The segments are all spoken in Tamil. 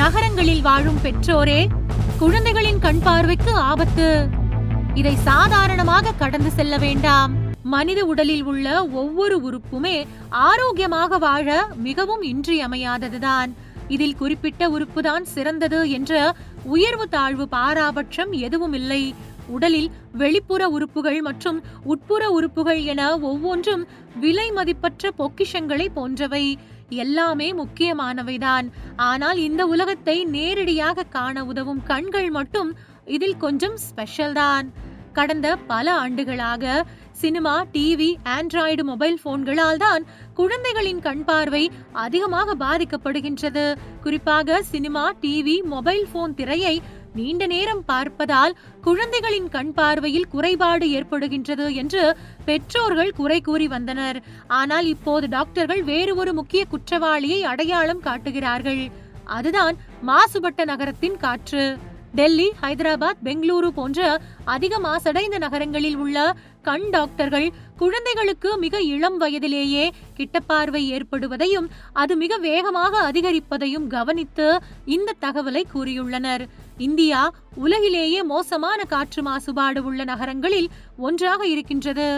நகரங்களில் வாழும் பெற்றோரே குழந்தைகளின் கண் பார்வைக்கு ஆபத்து. இதை சாதாரணமாக கடந்து செல்ல வேண்டாம். மனித உடலில் உள்ள ஒவ்வொரு உறுப்புமே ஆரோக்கியமாக வாழ மிகவும் இன்றியமையாததுதான். இதில் குறிப்பிட்ட உறுப்புதான் சிறந்தது என்ற உயர்வு தாழ்வு பாராபட்சம் எதுவும் இல்லை உடலில் வெளிப்புற உறுப்புகள் மற்றும் உட்புற உறுப்புகள் என ஒவ்வொன்றும் விலை மதிப்பற்ற பொக்கிஷங்களை போன்றவை. எல்லாமே முக்கியமானவைதான். ஆனால் இந்த உலகத்தை நேரடியாக காண உதவும் கண்கள் மட்டும் இதில் கொஞ்சம் ஸ்பெஷல் தான். கடந்த பல ஆண்டுகளாக சினிமா டிவி ஆண்ட்ராய்டு மொபைல் போன்களால் தான் குழந்தைகளின் கண் பார்வை அதிகமாக பாதிக்கப்படுகின்றது. குறிப்பாக சினிமா டிவி மொபைல் போன் திரையை நீண்ட நேரம் பார்ப்பதால் குழந்தைகளின் கண் பார்வையில் குறைபாடு ஏற்படுகின்றது என்று பெற்றோர்கள் குறை கூறி வந்தனர். ஆனால் இப்போது டாக்டர்கள் வேறு ஒரு முக்கிய குற்றவாளியை அடையாளம் காட்டுகிறார்கள். அதுதான் மாசுபட்ட நகரத்தின் காற்று. டெல்லி ஹைதராபாத் பெங்களூரு போன்ற அதிக மாசடைந்த நகரங்களில் உள்ள கண் டாக்டர்கள் குழந்தைகளுக்கு மிக இளம் வயதிலேயே கிட்டப்பார்வை ஏற்படுவதையும் அது மிக வேகமாக அதிகரிப்பதையும் கவனித்து இந்த தகவலை கூறியுள்ளனர். இந்தியா உலகிலேயே மோசமான காற்று மாசுபாடு உள்ள நகரங்களில் ஒன்றாக இருக்கின்றது.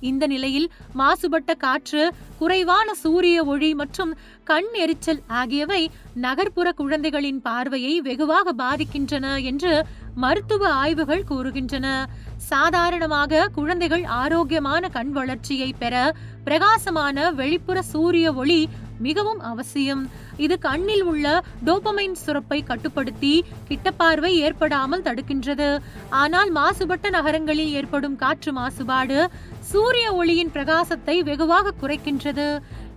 இந்த நிலையில் மாசுபட்ட காற்று குறைவான சூரிய ஒளி மற்றும் கண் எரிச்சல் ஆகியவை நகர்ப்புற குழந்தைகளின் பார்வையை வெகுவாக பாதிக்கின்றன என்று மருத்துவ ஆய்வுகள் கூறுகின்றன. சாதாரணமாக குழந்தைகள் ஆரோக்கியமான கண் வளர்ச்சியை பெற பிரகாசமான வெளிப்புற சூரிய ஒளி மிகவும் அவசியம். இது கண்ணில் உள்ள டோபமைன் சுரப்பை கட்டுப்படுத்தி கிட்டப்பார்வை ஏற்படாமல் தடுக்கின்றது. ஆனால் மாசுபட்ட நகரங்களில் ஏற்படும் காற்று மாசுபாடு சூரிய ஒளியின் பிரகாசத்தை வெகுவாக குறைக்கின்றது.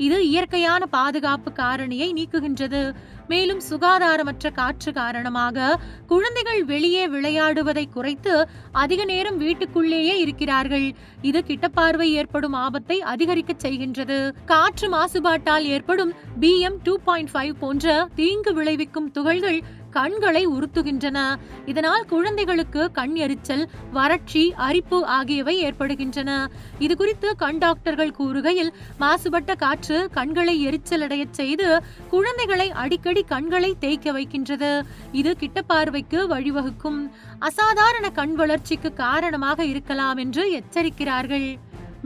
இது இயற்கையான பாதுகாப்பு காரணியை நீக்குகின்றது. மேலும் சுகாதாரமற்ற காற்று காரணமாக குழந்தைகள் வெளியே விளையாடுவதை குறைத்து அதிக நேரம் வீட்டுக்குள்ளேயே இருக்கிறார்கள். இது கிட்டப்பார்வை ஏற்படும் ஆபத்தை அதிகரிக்க செய்கின்றது. காற்று மாசுபாட்டால் ஏற்படும் பிஎம் டூ பாயிண்ட் ஃபைவ் போன்ற தீங்கு விளைவிக்கும் துகள்கள் கண்களை உறுத்துகின்றன. இதனால் குழந்தைகளுக்கு கண் எரிச்சல் வறட்சி அரிப்பு ஆகியவை ஏற்படுகின்றன. இது குறித்து கண் டாக்டர்கள் கூறுகையில் மாசுபட்ட காற்று கண்களை எரிச்சலடையச் செய்து குழந்தைகளை அடிக்கடி கண்களை தேய்க்க வைக்கின்றது. இது கிட்ட பார்வைக்கு வழிவகுக்கும். அசாதாரண கண் வளர்ச்சிக்கு காரணமாக இருக்கலாம் என்று எச்சரிக்கிறார்கள்.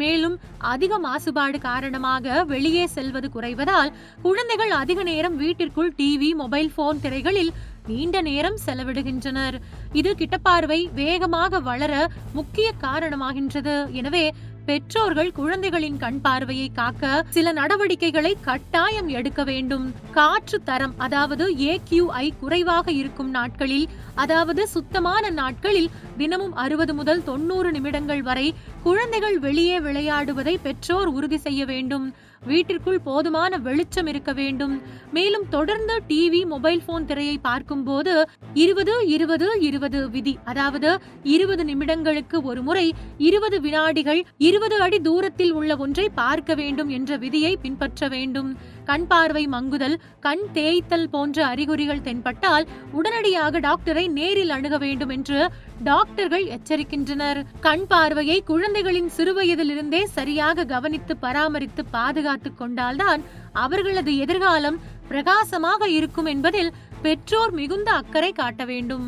மேலும் அதிக மாசுபாடு காரணமாக வெளியே செல்வது குறைவதால் குழந்தைகள் அதிக நேரம் வீட்டிற்குள் டிவி மொபைல் போன் திரைகளில் நீண்ட நேரம் செலவிடுகின்றனர். இது கிட்டப்பார்வை வேகமாக வளர முக்கிய காரணமாகின்றது. எனவே பெற்றோர்கள் குழந்தைகளின் கண் பார்வையை காக்க சில நடவடிக்கைகளை கட்டாயம் எடுக்க வேண்டும். காற்று தரம் அதாவது ஏக்யூஐ குறைவாக இருக்கும் நாட்களில் அதாவது சுத்தமான நாட்களில் தினமும் அறுபது முதல் தொண்ணூறு நிமிடங்கள் வரை குழந்தைகள் வெளியே விளையாடுவதை பெற்றோர் உறுதி செய்ய வேண்டும். வீட்டிற்குள் போதுமான வெளிச்சம் இருக்க வேண்டும். மேலும் தொடர்ந்து டிவி மொபைல் போன் திரையை பார்க்கும்போது இருபது இருபது இருபது விதி. அதாவது இருபது நிமிடங்களுக்கு ஒரு முறை இருபது வினாடிகள் இருபது அடி தூரத்தில் உள்ள ஒன்றை பார்க்க வேண்டும் என்ற விதியை பின்பற்ற வேண்டும். கண் பார்வை மங்குதல் கண் தேய்த்தல் போன்ற அறிகுறிகள் தென்பட்டால் உடனடியாக டாக்டரை நேரில் அணுக வேண்டும் என்று டாக்டர்கள் எச்சரிக்கின்றனர். கண் பார்வையை குழந்தைகளின் சிறுவயதிலிருந்தே சரியாக கவனித்து பராமரித்து பாதுகாத்து கொண்டால்தான் அவர்களது எதிர்காலம் பிரகாசமாக இருக்கும் என்பதில் பெற்றோர் மிகுந்த அக்கறை காட்ட வேண்டும்.